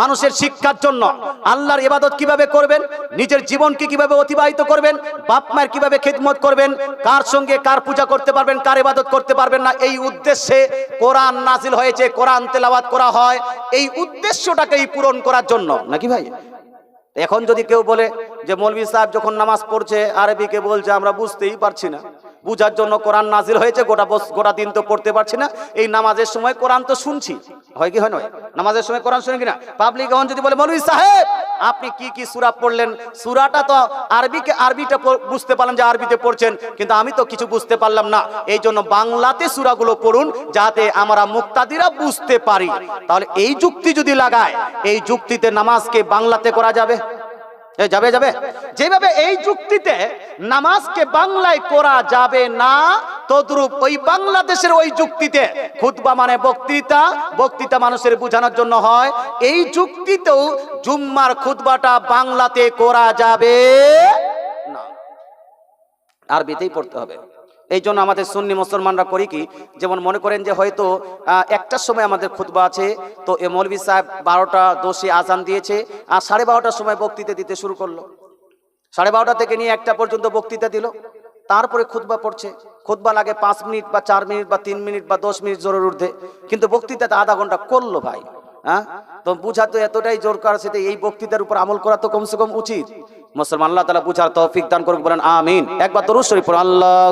মানুষের শিক্ষার জন্য আল্লাহর ইবাদত কীভাবে করবেন, নিজের জীবনকে কীভাবে অতিবাহিত করবেন, বাপ মায়ের কীভাবে খেদমত করবেন, কার সঙ্গে কার পূজা করতে পারবেন, কার ইবাদত করতে পারবেন না, এই উদ্দেশ্যে কোরআন নাজিল হয়েছে, কোরআন তেলাওয়াত করা হয়, এই উদ্দেশ্যটাকেই পূরণ করার জন্য, নাকি ভাই? এখন যদি কেউ বলে যে মৌলভী সাহেব যখন নামাজ পড়ছে, আরবিকে বলছে, আমরা বুঝতেই পারছি না। বুঝার জন্য কোরআন নাজিল হয়েছে, গোটা বস- গোটা দিন তো পড়তে পারছি না। এই নামাজের সময় কোরআন তো শুনছি। হয় কি, হয় নয়? নামাজের সময় কোরআন শুনে কিনা? পাবলিক এখন যদি বলে, মৌলভী সাহেব, আপনি কি কি সুরা পড়লেন? সুরাটা তো আরবিকে, আরবিটা বুঝতে পারলাম যে আরবিতে পড়ছেন, কিন্তু আমি তো কিছু বুঝতে পারলাম না। এই জন্য বাংলাতে সুরাগুলো পড়ুন, যাতে আমরা মুক্তাদিরা বুঝতে পারি। তাহলে এই যুক্তি যদি লাগায়, এই যুক্তিতে নামাজকে বাংলাতে করা যাবে? যাবে যাবে। যেভাবে এই যুক্তিতে নামাজকে বাংলায় করা যাবে না, তদ্রূপ ওই বাংলাদেশের ওই যুক্তিতে খুতবা মানে বক্তৃতা বক্তৃতা মানুষের বোঝানোর জন্য হয়। এই যুক্তিতেও জুম্মার খুতবাটা বাংলাতে করা যাবে না। আরবিতেই পড়তে হবে। এই জন্য আমাদের সুন্নি মুসলমানরা করি কি? যেমন মনে করেন যে হয়তো একটার সময় আমাদের খুতবা আছে, তো এ মৌলভী সাহেব বারোটা দোষে আজান দিয়েছে, আর সাড়ে বারোটার সময় বক্তৃতা দিতে শুরু করল। সাড়ে বারোটা থেকে নিয়ে একটা পর্যন্ত বক্তৃতা দিল। তারপরে খুতবা পড়ছে। খুতবা লাগে পাঁচ মিনিট বা চার মিনিট বা তিন মিনিট বা দশ মিনিট জোরের ঊর্ধ্বে। কিন্তু বক্তৃতাতে আধা ঘণ্টা করল ভাই হ্যাঁ? তো বুঝা তো এতটাই জোর করা সেটা এই বক্তৃতার উপর আমল করা তো কমসে কম উচিত। মুসলমান আল্লাহ তালা বুঝার তৌফিক দান করুক, বলেন আমিন। একবার তরুষ শরীফ আল্লাহ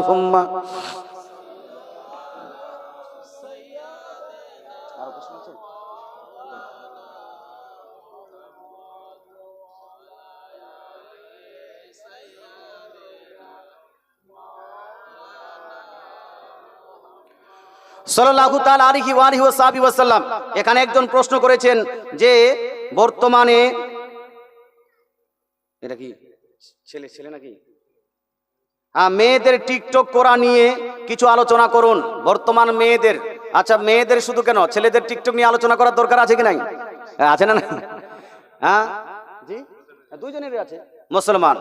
ওয়াসাল্লাম এখানে একজন প্রশ্ন করেছেন যে বর্তমানে এটা কি ছেলে ছেলে নাকি? হ্যাঁ মেয়েদের টিকটক করা নিয়ে কিছু আলোচনা করুন বর্তমান মেয়েদের। আচ্ছা মেয়েদের শুধু কেন? ছেলেদের টিকটক নিয়ে আলোচনা করার দরকার আছে কি নাই? হ্যাঁ, আছে না? হ্যাঁ? জি? হ্যাঁ, আছে। মুসলমান।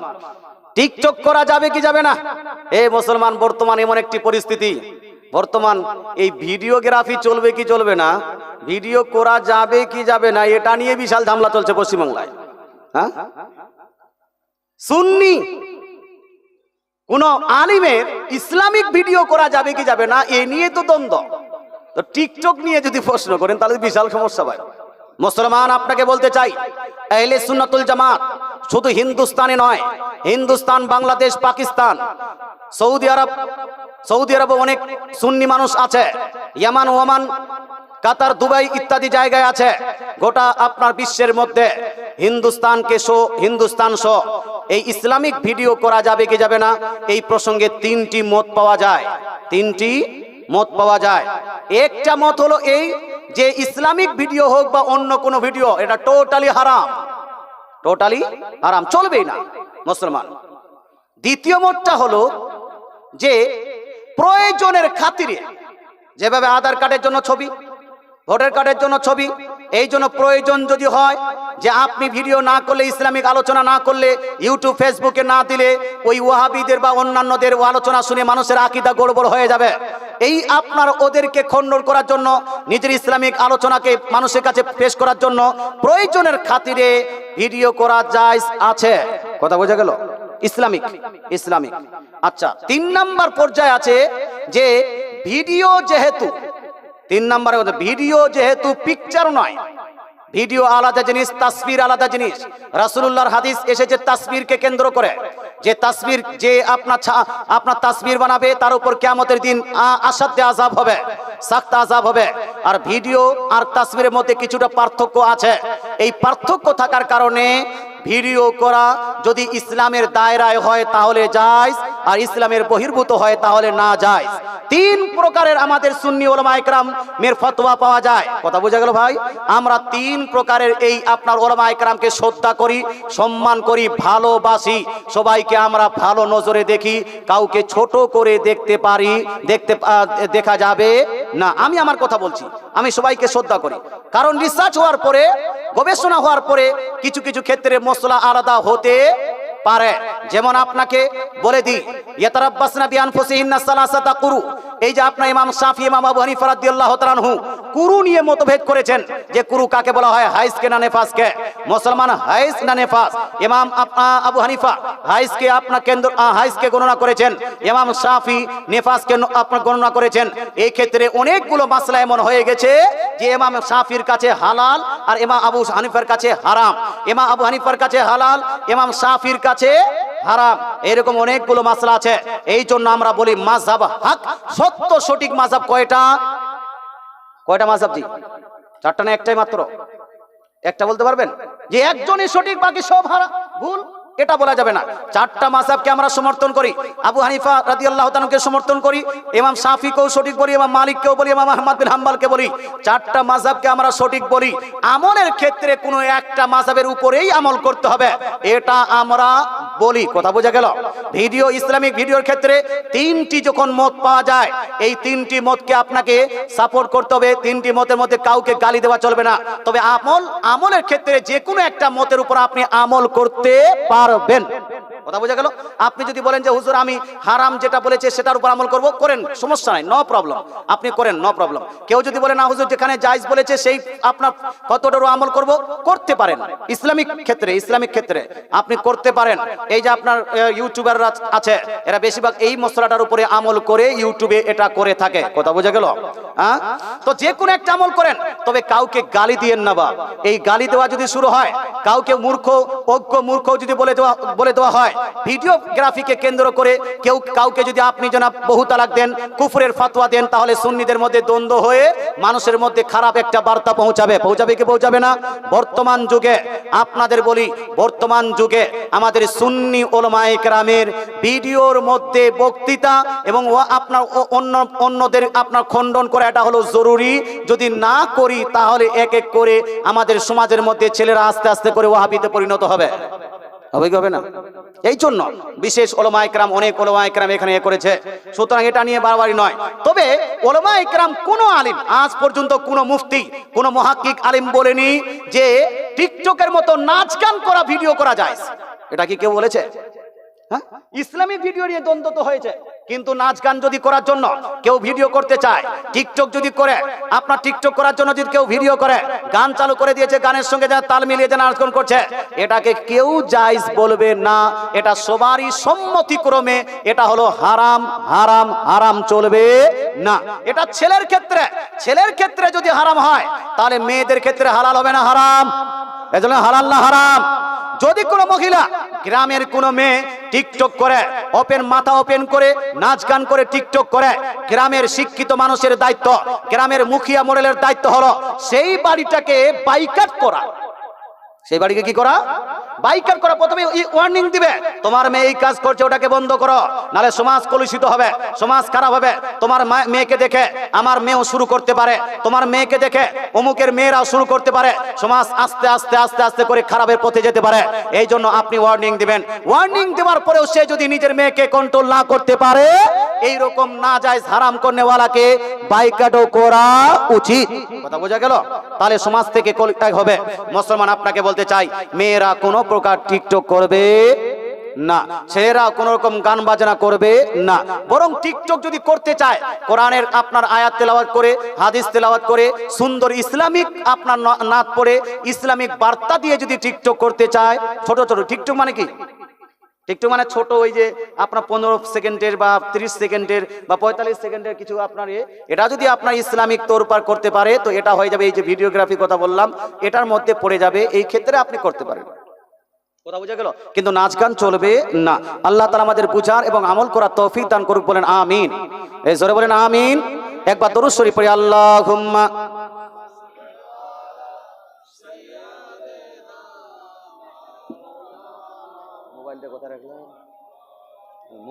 টিকটক করা যাবে কি যাবে না? এ মুসলমান বর্তমান এমন একটি পরিস্থিতি। বর্তমান এই ভিডিওগ্রাফি চলবে কি চলবে না? ভিডিও করা যাবে কি যাবে না? এটা নিয়ে বিশাল ঝামলা চলছে পশ্চিমবাংলায়। হ্যাঁ? সুন্নি। কোন আলিমের ইসলামিক ভিডিও করা যাবে কি যাবে না, এ নিয়ে তো দ্বন্দ্ব। তো টিকটক নিয়ে যদি প্রশ্ন করেন, তাহলে বিশাল সমস্যা ভাই। মুসলমান আপনাকে বলতে চাই এহলে সুন্নাতুল জামাত শুধু হিন্দুস্তানে নয়, হিন্দুস্তান, বাংলাদেশ, পাকিস্তান, সৌদি আরব, সৌদি আরবে অনেক সুন্নি মানুষ আছে, ইয়ামান, ওমান, কাতার, দুবাই ইত্যাদি জায়গায় আছে। গোটা আপনার বিশ্বের মধ্যে হিন্দুস্তানকে শো, হিন্দুস্তান শো। এই ইসলামিক ভিডিও করা যাবে কি যাবে না? এই প্রসঙ্গে তিনটি মত পাওয়া যায়। তিনটি মত পাওয়া যায়। একটা মত হলো এই যে ইসলামিক ভিডিও হোক বা অন্য কোনো ভিডিও, এটা টোটালি হারাম। টোটালি হারাম। চলবেই না, মুসলমান। দ্বিতীয় মতটা হলো যে প্রয়োজনের খাতিরে, যেভাবে আধার কার্ডের জন্য ছবি ভোটার কার্ডের জন্য ছবি, এই জন্য প্রয়োজন যদি হয় যে আপনি ভিডিও না করলে, ইসলামিক আলোচনা না করলে, ইউটিউব, ফেসবুকে না দিলে, ওই ওয়াহাবিদের বা অন্যান্যদের আলোচনা শুনে মানুষের আকিদা গড়বড় হয়ে যাবে। এই আপনার ওদেরকে খণ্ডন করার জন্য, নিজের ইসলামিক আলোচনাকে মানুষের কাছে পেশ করার জন্য প্রয়োজনের খাতিরে ভিডিও করা যায়, আছে। কথা বোঝা গেল? Islamic Islamic. আচ্ছা তিন নাম্বার পর্যায়ে আছে যে, ভিডিও যেহেতু তিন নাম্বারে ভিডিও যেহেতু পিকচার নয়, ভিডিও আলাদা জিনিস, তাসবির আলাদা জিনিস। রাসূলুল্লাহর হাদিস এসেছে তাসবিরকে কেন্দ্র করে। যে তাসবির, যে আপনার আপনার তাসবির বানাবে, তার উপর কিয়ামতের দিন আ- আসাধ্য আজাব হবে, সাক্ত আজাব হবে। আর ভিডিও আর তাসবিরের মধ্যে কিছুটা পার্থক্য আছে। এই পার্থক্য থাকার কারণে ভিডিও করা যদি ইসলামের দায়রায় হয়, তাহলে যায় আর ইসলামের বহির্ভূত হয় তাহলে না যায়। তিন প্রকারের আমাদের সুন্নি ওলামা একরাম মের ফতোয়া পাওয়া যায়। কথা বোঝা গেল ভাই? আমরা তিন প্রকারের এই আপনার ওলামা একরামকে শ্রদ্ধা করি, সম্মান করি, ভালোবাসি। সবাইকে আমরা ভালো নজরে দেখি, কাউকে ছোট করে দেখতে পারি, দেখতে দেখা যাবে না। আমি আমার কথা বলছি, আমি সবাইকে শ্রদ্ধা করি। কারণ রিসার্চ হওয়ার পরে, গবেষণা হওয়ার পরে কিছু কিছু ক্ষেত্রে মশলা আলাদা হতে পারে। যেমন আপনাকে বলে দিই ইয়াতারাব্বাসনা বিআনফুসিহিন্না সালাসাতা কুরু। এই যে আপনার ইমাম সাফি, ইমাম আবু হানিফা রাদিয়াল্লাহু তাআলা আনহু, কুরু নিয়ে মতভেদ করেছেন যে কুরু কাকে বলা হয়? হাইস কে না নেফাস কে মুসলমান হাইস না নেফাস? ইমাম আপনা আবু হানিফা, হাইস কে আপনার কেন্দ্র হাইস কে গণনা করেছেন। ইমাম সাফি নেফাস কে আপনার গণনা করেছেন। এই ক্ষেত্রে অনেকগুলো মাসলা এমন হয়ে গেছে যে ইমাম সাফির কাছে হালাল আর ইমাম আবু হানিফার কাছে হারাম। ইমাম আবু হানিফার কাছে হালাল, ইমাম সাফির কাছে হারাম। এরকম অনেকগুলো মাসলা আছে। এই জন্য আমরা বলি মাঝাব হাক। সত্য সঠিক মাঝাব কয়টা? কয়টা মাঝাব জি? চারটা না একটাই মাত্র? একটা বলতে পারবেন? যে একজনই সঠিক, বাকি সব হারা ভুল? এটা বলা যাবে না। চারটা মাসাবকে আমরা সমর্থন করি। আবু হানিফা রাদিয়াল্লাহু তাআলাকে সমর্থন করি, ইমাম শাফিকেও সঠিক বলি, ইমাম মালিককেও বলি, ইমাম আহমদ বিন হাম্বলকে বলি। চারটা মাযহাবকে আমরা সঠিক বলি। আমলের ক্ষেত্রে কোনো একটা মাযহাবের উপরেই আমল করতে হবে। এটা আমরা বলি। কথা বোঝা গেল? ভিডিও, ইসলামিক ভিডিওর ক্ষেত্রে তিনটি যখন মত পাওয়া যায়, এই তিনটি মতকে আপনাকে সাপোর্ট করতে হবে। তিনটি মতের মধ্যে কাউকে গালি দেওয়া চলবে না। তবে আমল, আমলের ক্ষেত্রে যে কোনো একটা মতের উপর আপনি আমল করতে পারবেন কথা বোঝা গেল? আপনি যদি বলেন যে, হুজুর, আমি হারাম যেটা বলেছে সেটার উপর আমল করব, করেন, সমস্যা নাই নো প্রবলেম আপনি করেন নো প্রবলেম কেউ যদি বলে, না হুজুর, যেখানে জায়েজ বলেছে সেই আপনার কতটারও আমল করব? করতে পারেন। ইসলামিক ক্ষেত্রে ইসলামিক ক্ষেত্রে আপনি করতে পারেন। এই যে আপনার ইউটিউবাররা আছে, এরা বেশিরভাগ এই মশলাটার উপরে আমল করে ইউটিউবে এটা করে থাকে। কথা বোঝা গেল? হ্যাঁ তো যে কোনো একটা আমল করেন, তবে কাউকে গালি দিয়েন না বা। এই গালি দেওয়া যদি শুরু হয়, কাউকে মূর্খ, অজ্ঞ মূর্খ যদি বলে দেওয়া বলে দেওয়া হয় ভিডিওগ্রাফিকে কেন্দ্র করে কেউ কাউকে যদি আপনি যেন বহু তালাক দেন, কুফরের ফাতোয়া দেন, তাহলে সুন্নিদের মধ্যে দ্বন্দ্ব হয়ে মানুষের মধ্যে খারাপ একটা বার্তা পৌঁছাবে। পৌঁছাবে কি পৌঁছাবে না? বর্তমান যুগে, আপনাদের বলি, বর্তমান যুগে আমাদের সুন্নি ওলমায়ে কেরামের ভিডিওর মধ্যে বক্তৃতা এবং আপনার অন্য, অন্যদের আপনার খণ্ডন করা এটা হলো জরুরি। যদি না করি, তাহলে এক এক করে আমাদের সমাজের মধ্যে ছেলেরা আস্তে আস্তে করে ওয়াহাবিতে পরিণত হবে। হবে হবে না। এই জন্য বিশেষ ওলমা একরাম অনেক ওলমা একরাম এখানে এ করেছে। সুতরাং এটা নিয়ে বারবারই নয়। তবে ওলমা একরাম কোন আলিম, আজ পর্যন্ত কোন মুফতি, কোন মহাকিক আলিম বলেনি যে টিকটকের মতো নাচ গান করা, ভিডিও করা যায়। এটা কি কেউ বলেছে? হ্যাঁ? ইসলামিক ভিডিও নিয়ে দ্বন্দ্ব তো হয়েছে। কিন্তু নাচ গান যদি করার জন্য কেউ ভিডিও করতে চায়, টিকটক যদি করে, আপনার টিকটক করার জন্য যদি কেউ ভিডিও করে, গান চালু করে দিয়েছে, গানের সঙ্গে যা তাল মিলিয়ে যে নাচ গান করছে, এটাকে কেউ জায়েজ বলবে না। এটা সবারই সম্মতিক্রমে এটা হলো হারাম হারাম হারাম চলবে না। এটা ছেলের ক্ষেত্রে ছেলের ক্ষেত্রে যদি হারাম হয়, তাহলে মেয়েদের ক্ষেত্রে হালাল হবে না হারাম? এজন্য হালাল না হারাম? যদি কোনো মহিলা গ্রামের কোনো মেয়ে টিকটক করে, ওপেন মাথা ওপেন করে, নাচ গান করে টিকটক করে, গ্রামের শিক্ষিত মানুষের দায়িত্ব, গ্রামের মুখিয়া মোড়েলের দায়িত্ব হলো সেই বাড়িটাকে বাইকাট করা। সেই বাড়িকে কি করা? বাইকার করা। প্রথমে ওয়ার্নিং দিবে। তোমার মেয়ে এই কাজ করছে, ওটাকে বন্ধ করো। নালে সমাজ কলুষিত হবে, সমাজ খারাপ হবে। তোমার মেয়েকে দেখে আমার মেয়েও শুরু করতে পারে। তোমার মেয়েকে দেখে অমুকের মেয়েরাও শুরু করতে পারে। সমাজ আস্তে আস্তে আস্তে আস্তে করে খারাপের পথে যেতে পারে। এই জন্য আপনি ওয়ার্নিং দিবেন। ওয়ার্নিং দেওয়ার পরেও সে যদি নিজের মেয়েকে কন্ট্রোল না করতে পারে এই রকম না যায় হারাম করনেওয়ালাকে বাইকাটও করা উচিত। কথা বোঝা গেল? তাহলে সমাজ থেকে কলিটাই হবে। মুসলমান আপনাকে বলতে চাই, মেয়েরা কোনো প্রকার টিকটক করবে না, ছেলেরা কোন রকম গান বাজনা করবে না। বরং টিকটক যদি করতে চায়, কোরআনের আপনার আয়াত তেলাওয়াত করে, হাদিস তেলাওয়াত করে, সুন্দর ইসলামিক আপনার নাত পড়ে, ইসলামিক বার্তা দিয়ে যদি টিকটক করতে চায়, ছোট ছোট, টিকটক মানে কি? টিকটক মানে ছোট ওই যে আপনার পনেরো সেকেন্ডের বা তিরিশ সেকেন্ডের বা পঁয়তাল্লিশ সেকেন্ডের কিছু আপনার এটা যদি আপনার ইসলামিক তোরপার করতে পারে, তো এটা হয়ে যাবে এই যে ভিডিওগ্রাফি কথা বললাম, এটার মধ্যে পড়ে যাবে, এই ক্ষেত্রে আপনি করতে পারেন। কথা বোঝা গেল? কিন্তু নাচ গান চলবে না। আল্লাহ তালা আমাদের বুঝার এবং আমল করার তৌফিক দান করুক বলেন, আমিন। এই জোরে বলেন, আমিন। একবার দরুদ শরীফ পড়ি আল্লাহ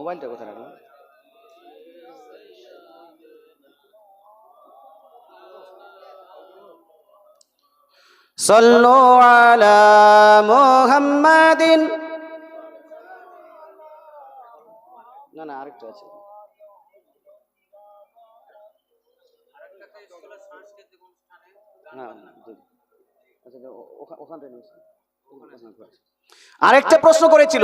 মোবাইলটা কোথায় রাখলাম صلوا على محمد না না আরেকটা আছে না জি। আচ্ছা ও- ওখা- ওখান থেকে নিয়েছি। ওখানে আছে। আরেকটা প্রশ্ন করেছিল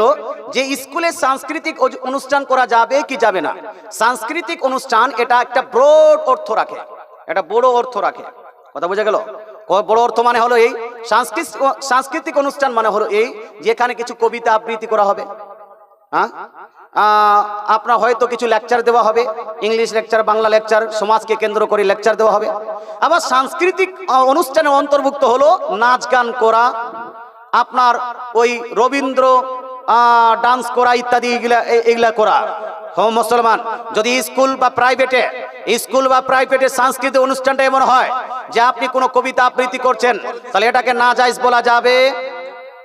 যে স্কুলে সাংস্কৃতিক অনুষ্ঠান করা যাবে কি যাবে না? সাংস্কৃতিক অনুষ্ঠান এটা একটা ব্রড অর্থ রাখে। এটা বড় অর্থ রাখে। কথা বোঝা গেল? বড় অর্থ মানে হলো এই, সাংস্কৃতিক অনুষ্ঠান মানে হলো এই, যেখানে কিছু কবিতা আবৃত্তি করা হবে। হ্যাঁ আপনার হয়তো কিছু লেকচার দেওয়া হবে। ইংলিশ লেকচার বাংলা লেকচার সমাজকে কেন্দ্র করে লেকচার দেওয়া হবে। আবার সাংস্কৃতিক অনুষ্ঠানে অন্তর্ভুক্ত হলো নাচ গান করা। আপনার ওই রবীন্দ্র ডান্স করা ইত্যাদি এগুলা এগুলা করা। হো, মুসলমান, যদি স্কুল বা প্রাইভেটে স্কুল বা প্রাইভেটে সাংস্কৃতিক অনুষ্ঠানটা এমন হয় যে আপনি কোনো কবিতা আবৃত্তি করছেন, তাহলে এটাকে না যাইজ বলা যাবে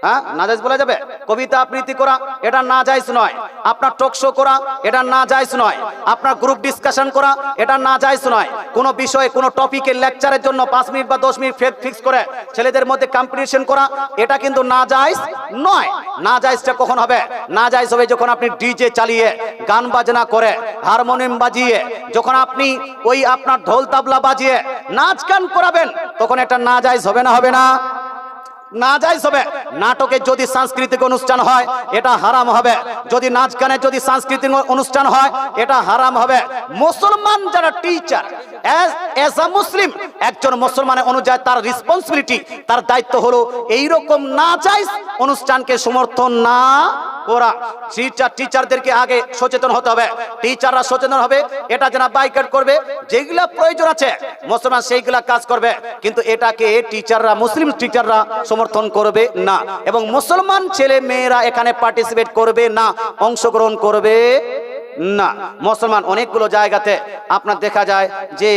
হ্যাঁ? নাজাইজ বলা যাবে? কবিতা, আবৃত্তি করা, এটা না জায়েজ নয়। আপনার টক শো করা, এটা না জায়েজ নয়। আপনার গ্রুপ ডিসকাশন করা, এটা না জায়েজ নয়। কোনো বিষয়ে, কোনো টপিকের লেকচারের জন্য পাঁচ মিনিট বা দশ মিনিট ফিক্স করে ছেলেদের মধ্যে কম্পিটিশন করা, এটা কিন্তু না জায়েজ নয়। না জায়েজটা কখন হবে? না জায়েজ হবে যখন আপনি ডিজে চালিয়ে, গান বাজনা করে হারমোনিয়াম বাজিয়ে, যখন আপনি ওই আপনার ঢোল তাবলা বাজিয়ে নাচ গান করাবেন, তখন এটা না জায়েজ হবে না হবে না? না যাই হবে নাটকে যদি সাংস্কৃতিক অনুষ্ঠান হয়, এটা হারাম হবে। যদি নাচ গানে যদি সাংস্কৃতিক অনুষ্ঠান হয়, এটা হারাম হবে। মুসলমান যারা টিচার এজ আ মুসলিম একজন মুসলমানের অনুযায়ী তার রেসপন্সিবিলিটি তার দায়িত্ব হলো, এইরকম না যাই অনুষ্ঠানকে সমর্থন না করা টিচার টিচারদেরকে আগে সচেতন হতে হবে। টিচাররা সচেতন হবে। এটা যেন বাইকাট করবে। যেগুলা প্রয়োজন আছে, মুসলমান সেইগুলা কাজ করবে। কিন্তু এটাকে টিচাররা মুসলিম টিচাররা সমর্থন করবে না। এবং মুসলমান ছেলে মেয়েরা এখানে পার্টিসিপেট করবে না, অংশগ্রহণ করবে না। মুসলমান অনেকগুলো জায়গাতে আপনার দেখা যায় যে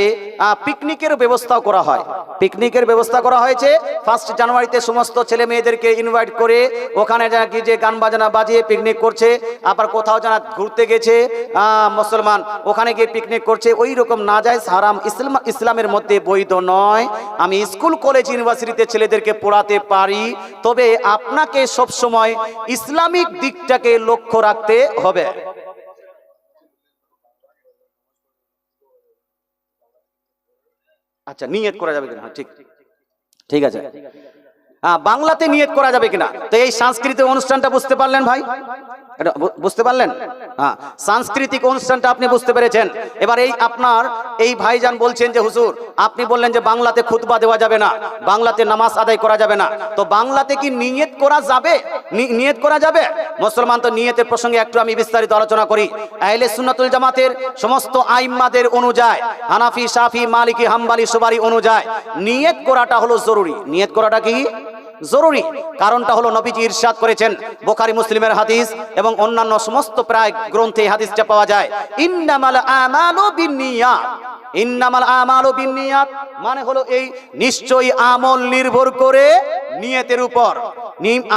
পিকনিকের ব্যবস্থাও করা হয়। পিকনিকের ব্যবস্থা করা হয়েছে। ফার্স্ট জানুয়ারিতে সমস্ত ছেলে মেয়েদেরকে ইনভাইট করে ওখানে কি যে গান বাজনা বাজিয়ে পিকনিক করছে। আবার কোথাও যারা ঘুরতে গেছে। মুসলমান ওখানে গিয়ে পিকনিক করছে। ওই রকম না যায়, হারাম ইসলাম, ইসলামের মধ্যে বৈধ নয়। আমি স্কুল কলেজ ইউনিভার্সিটিতে ছেলেদেরকে পড়াতে পারি। তবে আপনাকে সবসময় ইসলামিক দিকটাকে লক্ষ্য রাখতে হবে। আচ্ছা নিয়ত করা যাবে কিনা? ঠিক। ঠিক আছে। হ্যাঁ বাংলাতে নিয়ত করা যাবে কিনা? তো এই সাংস্কৃতিক অনুষ্ঠানটা বুঝতে পারলেন ভাই এটা বুঝতে পারলেন? হ্যাঁ। সাংস্কৃতিক অনুষ্ঠানটা আপনি বুঝতে পেরেছেন। এবার এই আপনার এই ভাইজান বলছেন যে, হুজুর, আপনি বললেন যে বাংলাতে খুতবা দেওয়া যাবে না, বাংলাতে নামাজ আদায় করা যাবে না। তো বাংলাতে কি নিয়ত করা যাবে? নিয়ত করা যাবে? মুসলমান তো নিয়তের প্রসঙ্গে একটু আমি বিস্তারিত আলোচনা করি। আহলে সুন্নাতুল জামাতের সমস্ত আইম্মাদের অনুযায়ী, হানাফি সাফি মালিকি, হাম্বালি, সুবারি অনুযায়ী নিয়ত করাটা হলো জরুরি। নিয়ত করাটা কি? জরুরি। কারণটা হলো নবীজি ইরশাদ করেছেন বোখারি, মুসলিমের হাদিস এবং অন্যান্য সমস্ত প্রায় গ্রন্থে হাদিসটা পাওয়া যায়। ইন্নামাল আমালু বিনিয়াত। ইন্নামাল আমালু বিনিয়াত মানে হলো এই নিশ্চয়ই আমল নির্ভর করে নিয়তের উপর।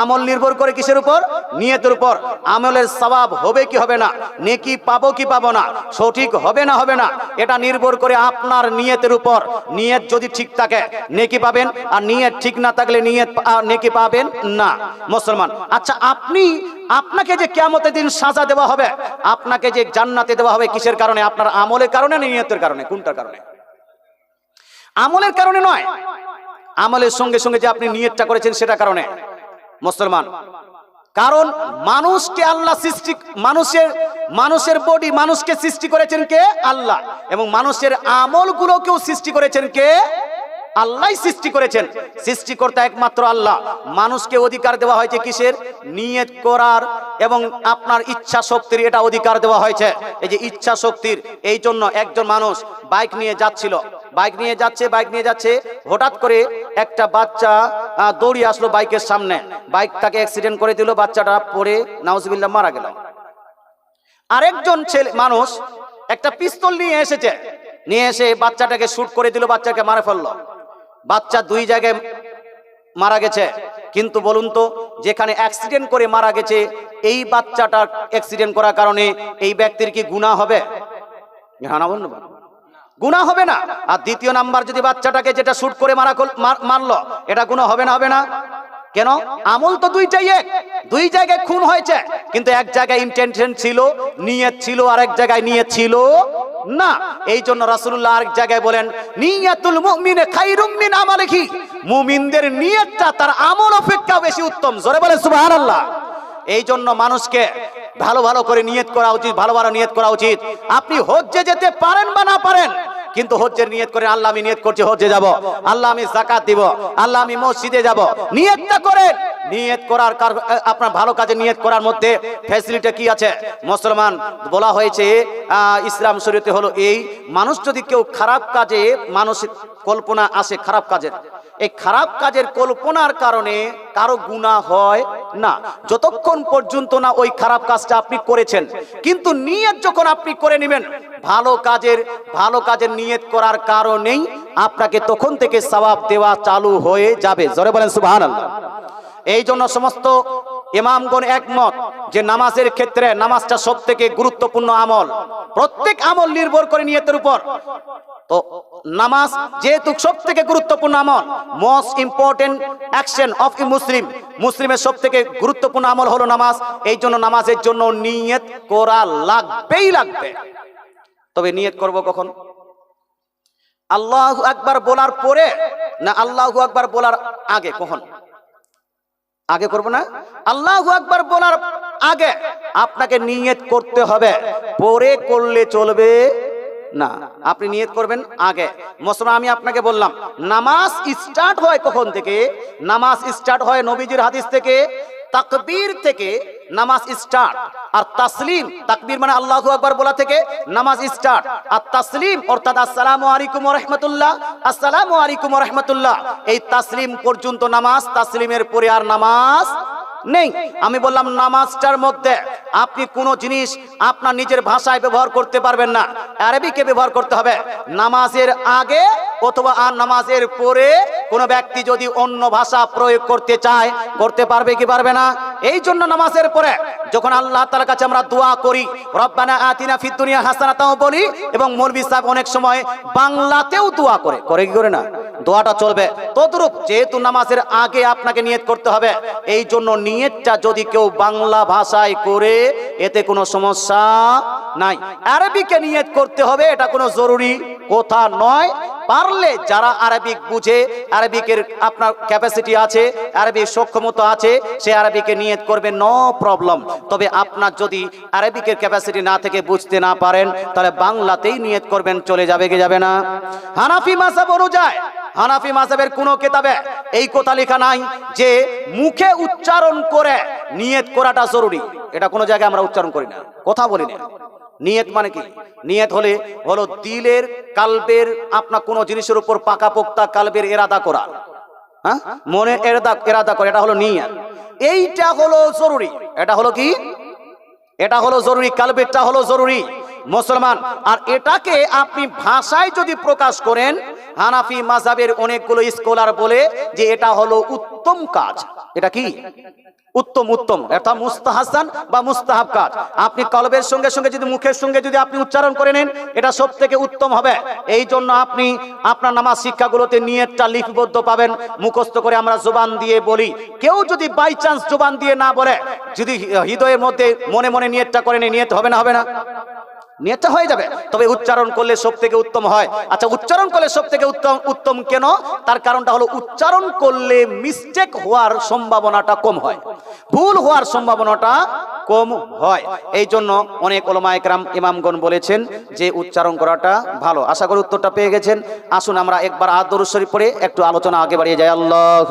আমল নির্ভর করে কিসের উপর? নিয়তের উপর। আমলের সওয়াব হবে কি হবে না? নেকি পাবো কি পাবো না? সঠিক হবে না হবে না? এটা নির্ভর করে আপনার নিয়তের উপর। নিয়ত যদি ঠিক থাকে, নেকি পাবেন। আর নিয়ত ঠিক না থাকলে নিয়ত নেকি পাবেন না। মুসলমান আচ্ছা আপনি, আপনাকে যে কেমতের দিন সাজা দেওয়া হবে, আপনাকে যে জান্নাতে দেওয়া হবে কিসের কারণে? আপনার আমলের কারণে না নিয়তের কারণে? কোনটার কারণে? আমলের কারণে নয়। আমলের সঙ্গে সঙ্গে যে আপনি নিয়তটা করেছেন সেটা কারণে। মুসলমান। কারণ মানুষকে আল্লাহ সৃষ্টি, মানুষের মানুষের বডি মানুষকে সৃষ্টি করেছেন কে? আল্লাহ। এবং মানুষের আমলগুলোকেও সৃষ্টি করেছেন কে? আল্লাহ সৃষ্টি করেছেন। সৃষ্টিকর্তা একমাত্র আল্লাহ। মানুষকে অধিকার দেওয়া হয়েছে কিসের? নিয়ত করার এবং আপনার ইচ্ছা শক্তির এটা অধিকার দেওয়া হয়েছে। এই যে ইচ্ছা শক্তির, এই জন্য একজন মানুষ বাইক নিয়ে যাচ্ছিল। বাইক নিয়ে যাচ্ছে, বাইক নিয়ে যাচ্ছে। হঠাৎ করে একটা বাচ্চা দৌড়িয়ে আসলো বাইকের সামনে। বাইক তাকে অ্যাক্সিডেন্ট করে দিল, বাচ্চাটা পড়ে, নাউজবিল্লাহ, মারা গেল। আরেকজন ছেলে, মানুষ একটা পিস্তল নিয়ে এসেছে। নিয়ে এসে বাচ্চাটাকে শুট করে দিল, বাচ্চাকে মারা ফেলল। বাচ্চা দুই জায়গায় মারা গেছে। কিন্তু বলুন তো, যেখানে অ্যাক্সিডেন্ট করে মারা গেছে, এই বাচ্চাটা অ্যাক্সিডেন্ট করার কারণে এই ব্যক্তির কি গুণা হবে? হ্যাঁ না বলুন গুণা হবে না। আর দ্বিতীয় নাম্বার যদি বাচ্চাটাকে যেটা শুট করে মারা মারলো, এটা গুণা হবে না হবে না? কেন? আমল তো দুইটাই এক। দুই জায়গায় খুন হয়েছে, কিন্তু এক জায়গায় ইন্টেনশন ছিল, নিয়ত ছিল আর এক জায়গায় নিয়ত ছিল না। এই জন্য রাসূলুল্লাহ আরেক জায়গায় বলেন, নিয়াতুল মুমিনে খাইরুম মিন আমালিহি। মুমিনদের নিয়তটা তার আমল অপেক্ষা বেশি উত্তম। জোরে বলে সুবহানাল্লাহ। এই জন্য মানুষকে ভালো ভালো করে নিয়ত করা উচিত, ভালো ভালো নিয়ত করা উচিত। আপনি হজ্জে যেতে পারেন বা না পারেন, কিন্তু হজ্জের নিয়ত করে আল্লাহ আমি নিয়ত করছি, হজ্জে যাব। আল্লাহ আমি জাকাত দিব, আল্লাহ আমি মসজিদে যাব। নিয়তটা করেন নিয়ত করার কার- আপনার ভালো কাজে নিয়ত করার মধ্যে ফ্যাসিলিটি কি আছে? মুসলমান, বলা হয়েছে ইসলাম শরীয়তে হলো এই, মানুষ যদি কেউ খারাপ কাজে মানসিক কল্পনা আসে খারাপ কাজের, এই খারাপ কাজের কল্পনার কারণে কারও গুণা হয় না। যতক্ষণ পর্যন্ত না ওই খারাপ কাজটা আপনি করেছেন, কিন্তু নিয়ত যখন আপনি করে নেবেন, ভালো কাজের ভালো কাজের নিয়ত করার কারণেই আপনাকে তখন থেকে সওয়াব দেওয়া চালু হয়ে যাবে। জোরে বলেন সুবহানাল্লাহ। এই জন্য সমস্ত ইমামগণ একমত যে নামাজের ক্ষেত্রে নামাজটা সব থেকে গুরুত্বপূর্ণ আমল। প্রত্যেক আমল নির্ভর করে নিয়তের উপর। তো নামাজ যেহেতু সব থেকে গুরুত্বপূর্ণ আমল most important action of a Muslim মুসলিমের সব থেকে গুরুত্বপূর্ণ আমল হলো নামাজ। এই জন্য নামাজের জন্য নিয়ত করা লাগবেই লাগবে। তবে নিয়ত করব কখন? আল্লাহ একবার বলার পরে না আল্লাহ একবার বলার আগে কখন? আগে করব না? আল্লাহ আকবার বলার আগে আপনাকে নিয়ত করতে হবে। পরে করলে চলবে না। আপনি নিয়ত করবেন আগে। মসলা আমি আপনাকে বললাম, নামাজ স্টার্ট হয় কখন থেকে? নামাজ স্টার্ট হয় নবীজির হাদিস থেকে, তাকবীর থেকে নামাজ স্টার্ট, আর তাসলিম, তাকবীর মানে আল্লাহ আকবার বলা থেকে নামাজ স্টার্ট, আর তাসলিম অর্থাৎ আসসালামু আলাইকুম ওয়া রাহমাতুল্লাহ, আসসালামু আলাইকুম রাহমাতুল্লাহ। এই তাসলিম পর্যন্ত নামাজ, তাসলিমের পরে আর নামাজ নেই। আমি বললাম, নামাজটার মধ্যে আপনি কোনো জিনিস আপনার নিজের ভাষায় ব্যবহার করতে পারবেন না। আরবিকে ব্যবহার করতে হবে। নামাজের আগে অথবা আর নামাজের পরে কোনো ব্যক্তি যদি অন্য ভাষা প্রয়োগ করতে চায়, করতে পারবে কি পারবে না? এই জন্য নামাজের পরে যখন আল্লাহ তাআলার কাছে আমরা দোয়া করি, রব্বানা আতিনা ফিদ দুনিয়া হাসানাতাও বলি এবং মৌলভী সাহেব অনেক সময় বাংলাতেও দোয়া করে। করে কি করে না? দোয়াটা চলবে। তদ্রূপ যেহেতু নামাজের আগে আপনাকে নিয়ত করতে হবে, এই জন্য নিয়তটা যদি কেউ বাংলা ভাষায় করে, এতে কোনো সমস্যা নাই। আরবিকে নিয়ত করতে হবে, এটা কোনো জরুরি কথা নয়। পারলে যারা আরবিক বুঝে, আরবিকের আপনার ক্যাপাসিটি আছে আরবিক সক্ষমতা আছে, সে আরবিকে নিয়ত করবে নো প্রবলেম তবে আপনার যদি আরবিকের ক্যাপাসিটি না থেকে বুঝতে না পারেন, তাহলে বাংলাতেই নিয়ত করবেন, চলে যাবে কি যাবে না? হানাফি মাসাব অনুযায়ী হানাফি মাসাবের কোনো কেতাবে এই কথা লেখা নাই যে মুখে উচ্চারণ করে নিয়ত করাটা জরুরি। এটা কোনো জায়গায় আমরা উচ্চারণ করি না। কথা বলি না। নিয়ত মানে কি? নিয়ত হলে হলো দিলের, কালবের আপনার কোনো জিনিসের উপর পাকা পোক্তা কালবের এরাদা করা। হ্যাঁ? মনে এরাদা এরাদা করে। এটা হলো নিয়ত। এইটা হলো জরুরি। এটা হলো কি? এটা হলো জরুরি। কালবেরটা হলো জরুরি। মুসলমান, আর এটাকে আপনি ভাষায় যদি প্রকাশ করেন হানাফি মাজাবের অনেকগুলো স্কলার বলে যে এটা হলো উত্তম কাজ। এটা কি? উত্তম উত্তম। এটা মুস্তাহাসান বা মুস্তাহাব কাজ। আপনি কলবের সঙ্গে সঙ্গে যদি মুখের সঙ্গে যদি আপনি উচ্চারণ করে নেন, এটা সব থেকে উত্তম হবে। এই জন্য আপনি আপনার নামাজ শিক্ষাগুলোতে নিয়তটা লিপিবদ্ধ পাবেন। মুখস্থ করে আমরা জোবান দিয়ে বলি। কেউ যদি বাই চান্স জোবান দিয়ে না বলে, যদি হৃদয়ের মধ্যে মনে মনে নিয়তটা করে নেয়, নিয়ত হবে না হবে না? নিয়তটা হয়ে যাবে। তবে উচ্চারণ করলে সব থেকে উত্তম হয়। আচ্ছা উচ্চারণ করলে সব থেকে উত্তম উত্তম কেন? তার কারণটা হলো উচ্চারণ করলে মিস্টেক হওয়ার সম্ভাবনাটা কম হয়। ভুল হওয়ার সম্ভাবনাটা কম হয়। এই জন্য অনেক ওলমায়করাম ইমামগণ বলেছেন যে উচ্চারণ করাটা ভালো। আশা করি উত্তরটা পেয়ে গেছেন। আসুন আমরা একবার আদর শরীফ পড়ে একটু আলোচনা আগে বাড়িয়ে যাই। আল্লাহ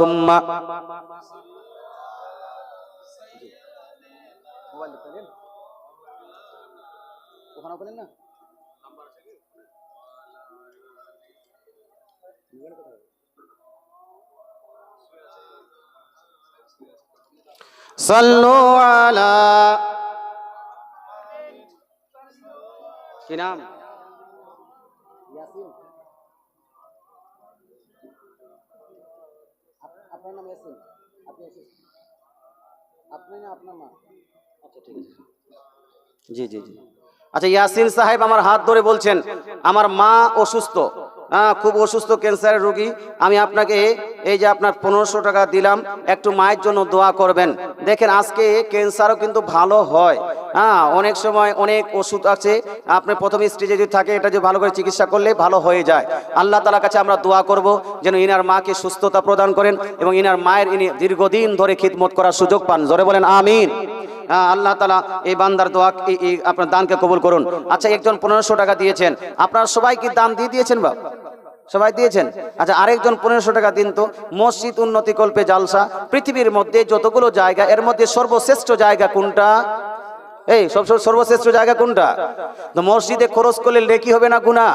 সাল্লু আলা কি নাম? আপনার নাম ইয়াসিন। আপনি আপনি না আপনার মা। আচ্ছা ঠিক আছে। জি জি জি। আচ্ছা ইয়াসিন সাহেব আমার হাত ধরে বলছেন আমার মা অসুস্থ। খুব অসুস্থ ক্যান্সারের রোগী। আমি আপনাকে এই যে আপনার পনেরোশো টাকা দিলাম একটু মায়ের জন্য দোয়া করবেন। দেখেন আজকে ক্যান্সারও কিন্তু ভালো হয়। হ্যাঁ অনেক সময় অনেক ওষুধ আছে। আপনি প্রথম স্টেজে যদি থাকে এটা যে ভালো করে চিকিৎসা করলে ভালো হয়ে যায়। আল্লাহ তালার কাছে আমরা দোয়া করব যেন ইনার মাকে সুস্থতা প্রদান করেন এবং ইনার মায়ের ইনি দীর্ঘদিন ধরে খিদমত করার সুযোগ পান। জোরে বলেন আমিন। আহ, আল্লাহ তালা এই বান্দার দোয়া আপনার দানকে কবুল করুন। আচ্ছা একজন পনেরোশো টাকা দিয়েছেন। আপনারা সবাই কি দান দিয়ে দিয়েছেন বা? সবাই দিয়েছেন। আচ্ছা আরেকজন পনেরোশো টাকা দিন তো। মসজিদ উন্নতি কল্পে জালসা। পৃথিবীর মধ্যে যতগুলো জায়গা, এর মধ্যে সর্বশ্রেষ্ঠ জায়গা কোনটা? এই, সব সর্বশ্রেষ্ঠ জায়গা কোনটা? তো মসজিদে খরচ করলে নেকি হবে না গুণা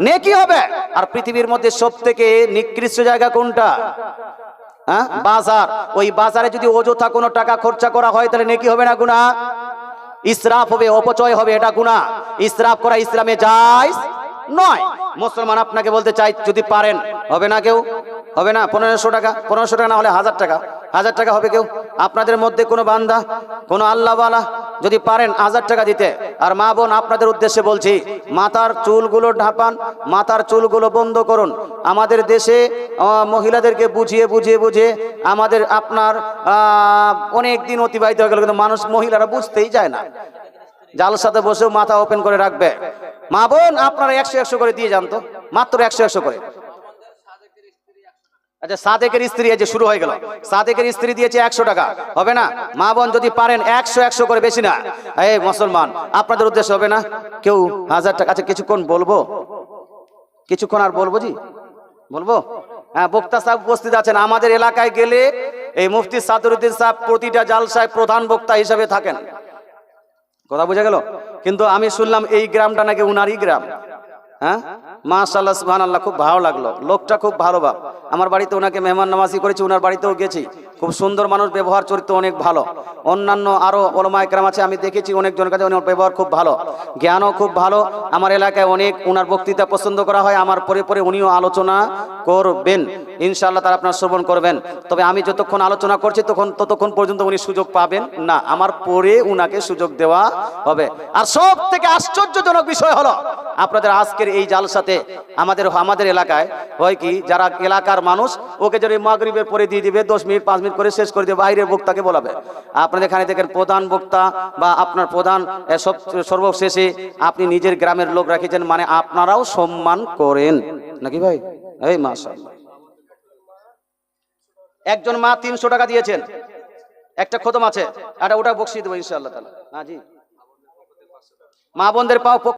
নেকি হবে। আর পৃথিবীর মধ্যে সব থেকে নিকৃষ্ট জায়গা কোনটা? হ্যাঁ? বাজার। ওই বাজারে যদি অযথা কোনো টাকা খরচা করা হয়, তাহলে নেকি হবে না গুণা ইসরাফ হবে, অপচয় হবে, এটা গুণা ইসরাফ করা ইসলামে যায় নয়। মুসলমান আপনাকে বলতে চাই, যদি পারেন, হবে না কেউ? হবে না? পনেরোশো টাকা? পনেরোশো টাকা না হলে হাজার টাকা? হাজার টাকা হবে কেউ? আপনাদের মধ্যে কোনো বান্দা, কোনো আল্লাহওয়ালা যদি পারেন হাজার টাকা দিতে, আর মা বোন আপনাদের উদ্দেশ্যে বলছি, মাথার চুলগুলো ঢাপান, মাথার চুলগুলো বন্ধ করুন। আমাদের দেশে মহিলাদেরকে বুঝিয়ে বুঝিয়ে বুঝিয়ে আমাদের আপনার অনেক দিন অতিবাহিত হয়ে গেল, কিন্তু মানুষ মহিলারা বুঝতেই যায় না। সাথে বসেও মাথা ওপেন করে রাখবে। মা বোন, আপনারা একশো একশো করে দিয়ে যান তো। মাত্র একশো একশো করে। আচ্ছা সাদেকের স্ত্রী যে শুরু হয়ে গেল। সাদেকের স্ত্রী দিয়েছে একশো টাকা। হবে না? মা বোন যদি পারেন একশো একশো করে বেশি না। এই মুসলমান, আপনাদের উদ্দেশ্য হবে না? কেউ হাজার টাকা আচ্ছা কিছুক্ষণ বলব? কিছুক্ষণ আর বলব জি? বলব? হ্যাঁ বক্তা সাহেব উপস্থিত আছেন। আমাদের এলাকায় গেলে এই মুফতি সাদরুদ্দিন সাহেব প্রতিটা জালসায় প্রধান বক্তা হিসাবে থাকেন। কথা বোঝা গেল? কিন্তু আমি শুনলাম এই গ্রামটা নাকি উনারই গ্রাম। হ্যাঁ? মাশাল্লাহ সুবহান আল্লাহ খুব ভালো লাগল। লোকটা খুব ভালো বাপ আমার বাড়িতে ওনাকে মেহমান নামাজি করেছি ওনার বাড়িতেও গেছি। খুব সুন্দর মানুষ, ব্যবহার চরিত্র অনেক ভালো। অন্যান্য আরও ওলমা একরাম আছে, আমি দেখেছি অনেকজনের কাছে ওনার ব্যবহার খুব ভালো। জ্ঞানও খুব ভালো। আমার এলাকায় অনেক ওনার বক্তৃতা পছন্দ করা হয়। আমার পরে পরে উনিও আলোচনা করবেন। ইনশাআল্লাহ তারা আপনার শ্রবণ করবেন। তবে আমি যতক্ষণ আলোচনা করছি তখন ততক্ষণ পর্যন্ত উনি সুযোগ পাবেন। না, আমার পরে উনাকে সুযোগ দেওয়া হবে। আর সব থেকে আশ্চর্যজনক বিষয় হলো, আপনাদের আজকের এই জালসাতে আমাদের আমাদের এলাকায় হয় কি, যারা এলাকার মানুষ, ওকে যদি মাগরিবের পরে দিয়ে দিবে, দশ মিনিট, পাঁচ মিনিট করে শেষ করে দিয়ে বাইরের বক্তাকে বলাবে। আপনাদের এখানে দেখেন প্রধান বক্তা বা আপনার প্রধান সব সর্বশেষে আপনি নিজের গ্রামের লোক রেখেছেন মানে আপনারাও সম্মান করেন। নাকি ভাই? এই মাশাআল্লাহ। একজন মা তিনশো টাকা দিয়েছেন। একটা খতম আছে। আর ওটা বক্সি দেবো ইনশাল্লাহ হ্যাঁ জি মা বোনদের পাও